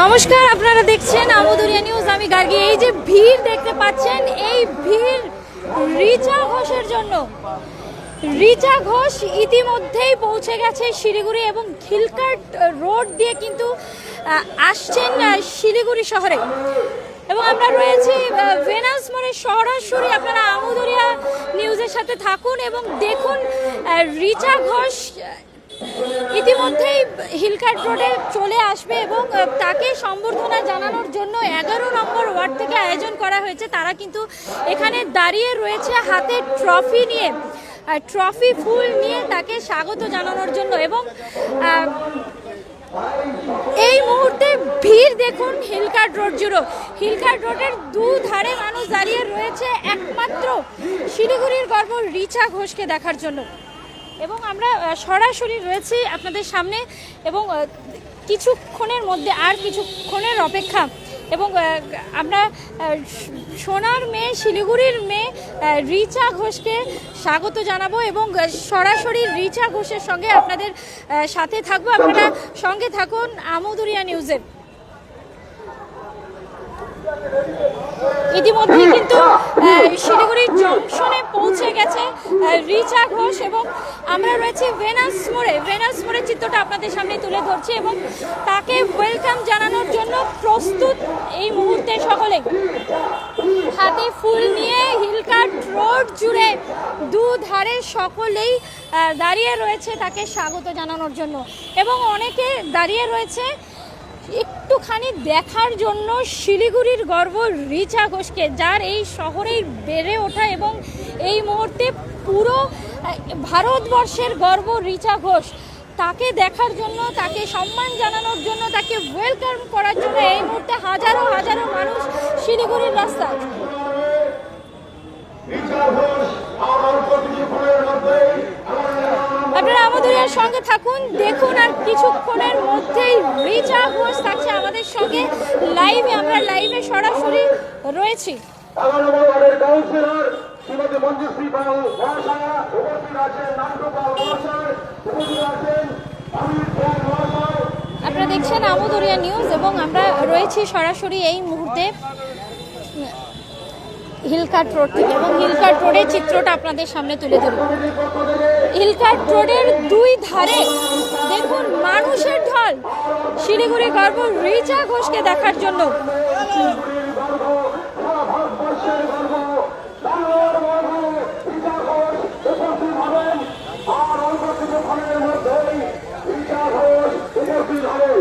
নমস্কার, আপনারা দেখছেন আমদুরিয়া নিউজ। আমি গার্গী। এই যে ভিড় দেখতে পাচ্ছেন, এই ভিড় রিচা ঘোষের জন্য। রিচা ঘোষ ইতিমধ্যেই পৌঁছে গেছে শিলিগুড়ি এবং খিলকাট রোড দিয়ে কিন্তু আসছেন শিলিগুড়ি শহরে। এবং আমরা রয়েছি ভেনাস মোড়ে সরাসরি। আপনারা আমদুরিয়া নিউজের সাথে থাকুন এবং দেখুন রিচা ঘোষ ইতিমধ্যেই হিলকাট রোডে চলে আসবে এবং তাকে সম্বর্ধনা জানানোর জন্য এগারো নম্বর ওয়ার্ড থেকে আয়োজন করা হয়েছে। তারা কিন্তু এখানে দাঁড়িয়ে রয়েছে হাতে ট্রফি নিয়ে। ট্রফি ফুল নিয়ে তাকে স্বাগত জানানোর জন্য এবং এই মুহূর্তে ভিড় দেখুন হিলকাট রোড জুড়ো। হিলকাট রোডের দু ধারে মানুষ দাঁড়িয়ে রয়েছে একমাত্র শিলিগুড়ির গর্ব রিচা ঘোষকে দেখার জন্য। এবং আমরা সরাসরি রয়েছি আপনাদের সামনে এবং কিছুক্ষণের মধ্যে আর কিছুক্ষণের অপেক্ষা এবং আমরা সোনার মেয়ে, শিলিগুড়ির মেয়ে রিচা ঘোষকে স্বাগত জানাব এবং সরাসরি রিচা ঘোষের সঙ্গে আপনাদের সাথে থাকব। আপনারা সঙ্গে থাকুন আমদুরিয়া নিউজের। ইতিমধ্যে কিন্তু শিলিগুড়ির জংশনে পৌঁছে গেছে রিচা ঘোষ এবং আমরা রয়েছে ভেনাস মোড়ে। ভেনাস মোড়ের চিত্রটা আপনাদের সামনে তুলে ধরছি এবং তাকে ওয়েলকাম জানানোর জন্য প্রস্তুত এই মুহূর্তে সকলে। হাতে ফুল নিয়ে হিলকাট রোড জুড়ে দু ধারে সকলেই দাঁড়িয়ে রয়েছে তাকে স্বাগত জানানোর জন্য। এবং অনেকে দাঁড়িয়ে রয়েছে একটুখানি দেখার জন্য শিলিগুড়ির গর্ব রিচা ঘোষকে, যার এই শহরেই বেড়ে ওঠা এবং এই মুহূর্তে পুরো ভারতবর্ষের গর্ব রিচা ঘোষ। তাকে দেখার জন্য, তাকে সম্মান জানানোর জন্য, তাকে ওয়েলকাম করার জন্য এই মুহূর্তে হাজারো হাজারো মানুষ শিলিগুড়ির রাস্তায়। আপনারা আমাদের সঙ্গে থাকুন। দেখুন আর কিছুক্ষণের মধ্যেই রিচা ঘোষ থাকছে আমাদের সঙ্গে। লাইভে আমরা লাইভে সরাসরি রয়েছি। শ্রীমতী মঞ্জুশ্রী মহাশয়া উপস্থিত আছেন মহাশয় উপস্থিত আছেন আপনারা দেখছেন আমদরিয়া নিউজ এবং আমরা রয়েছি সরাসরি এই মুহূর্তে। হিলকাট রোড থেকে। এবং হিলকাট রোডের চিত্রটা আপনাদের সামনে তুলে ধরব। হিলকাট রোডের দুই ধারে দেখুন, মানুষের ঢল। শিলিগুড়ি গর্ব রিচা ঘোষকে দেখার জন্য বাংলার গর্ব রিচা ঘোষ উপস্থিত হবেন আর অল্প কিছুক্ষণের মধ্যেই রিচা ঘোষ উপস্থিত হবেন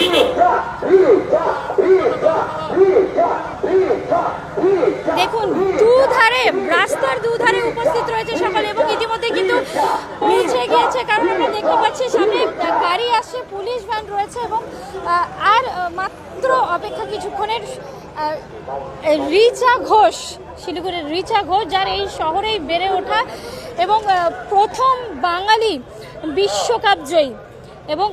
রিচা, রিচা, রিচা, রিচা, রিচা, রিচা। দেখুন দু ধারে রাস্তার দু ধারে উপস্থিত রয়েছে সকলে এবং ইতিমধ্যে কিন্তু পৌঁছে গিয়েছে কারণ আমরা দেখতে পাচ্ছি সামনে গাড়ি আসছে, পুলিশ ভ্যান রয়েছে এবং আর মাত্র অপেক্ষা কিছুক্ষণের রিচা ঘোষ, শিলিগুড়ির রিচা ঘোষ, যার এই শহরেই বেড়ে ওঠা এবং প্রথম বাঙালি বিশ্বকাপ জয়ী এবং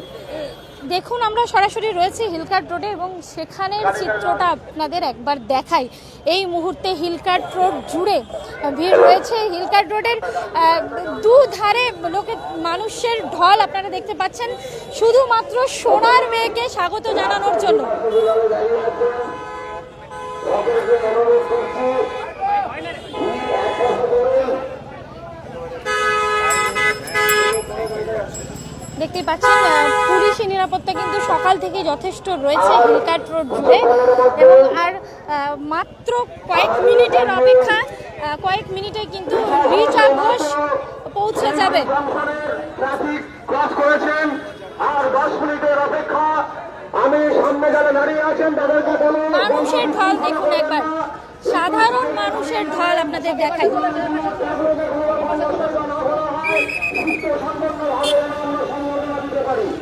দেখুন আমরা সরাসরি রয়েছি হিলকার্ট রোডে এবং সেখানের চিত্রটা আপনাদের একবার দেখাই। এই মুহূর্তে হিলকার্ট রোড জুড়ে ভিড় রয়েছে। হিলকার্ট রোডের দুধারে দু ধারে লোকে মানুষের ঢল আপনারা দেখতে পাচ্ছেন। শুধুমাত্র সোনার মেয়েকে স্বাগত জানানোর জন্য। নিরাপত্তা কিন্তু সকাল থেকে যথেষ্ট রয়েছে হিলকাট রোড জুড়ে এবং আর মাত্র কয়েক মিনিটের অপেক্ষা কয়েক মিনিটে কিন্তু রিচা ঘোষ পৌঁছে যাবে। মানুষের ঢল দেখুন একবার। সাধারণ মানুষের ঢল আপনাদের দেখাই।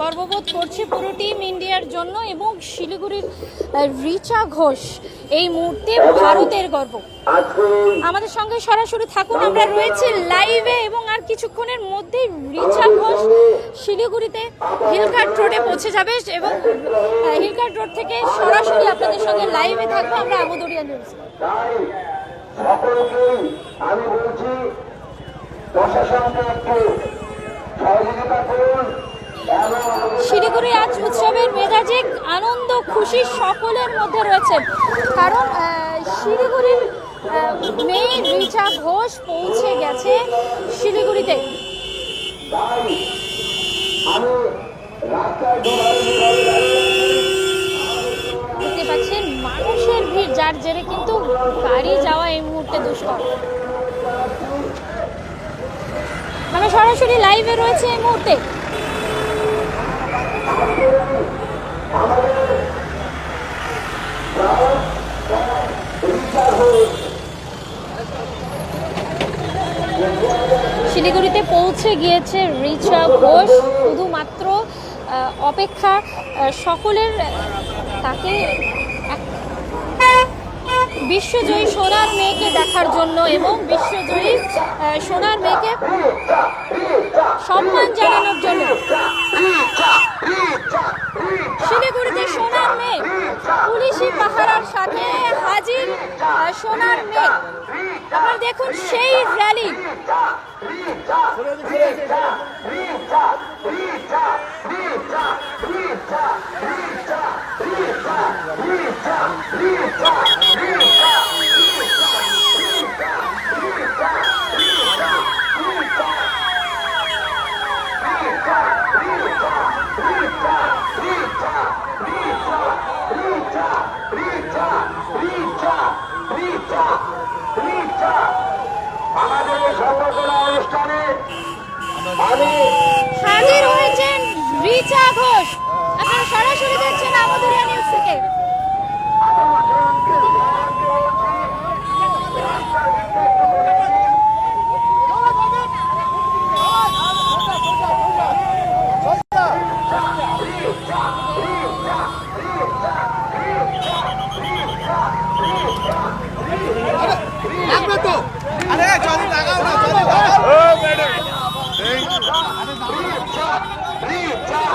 গর্ববোধ করছি পুরো টিম ইন্ডিয়ার জন্য এবং শিলিগুড়ির রিচা ঘোষ। এই মুহূর্তে ভারতের গর্ব। আমাদের সঙ্গে সরাসরি থাকুন আমরা রয়েছি লাইভে এবং আর কিছুক্ষণের মধ্যেই রিচা ঘোষ শিলিগুড়িতে হিলকার্ট রোডে পৌঁছে যাবে এবং আহ, হিলকার্ট রোড থেকে সরাসরি আপনাদের সঙ্গে লাইভে থাকব আমরা আমদরিয়া নিউজ প্রশাসনকে একটু সহযোগিতা করুন। শিলিগুড়ি আজ উৎসবের মেজাজে আনন্দ, খুশি সকলের মধ্যে রয়েছে। কারণ শিলিগুড়ির মেয়ে রিচা ঘোষ পৌঁছে গেছে শিলিগুড়িতে। দেখতে পাচ্ছেন, মানুষের ভিড়, যার জেরে কিন্তু গাড়ি যাওয়া এই মুহূর্তে দুষ্কর। আমরা সরাসরি লাইভে রয়েছে এই মুহূর্তে। শিলিগুড়িতে পৌঁছে গিয়েছে রিচা ঘোষ শুধুমাত্র অপেক্ষা সকলের তাকে বিশ্বজয়ী সোনার মেয়েকে দেখার জন্য এবং বিশ্বজয়ী সোনার মেয়েকে সম্মান জানানোর জন্য। শিলিগুড়িতে সোনার মেয়ে, পুলিশি পাহারার সাথে হাজির সোনার মেয়ে। আপনারা দেখুন সেই র্যালি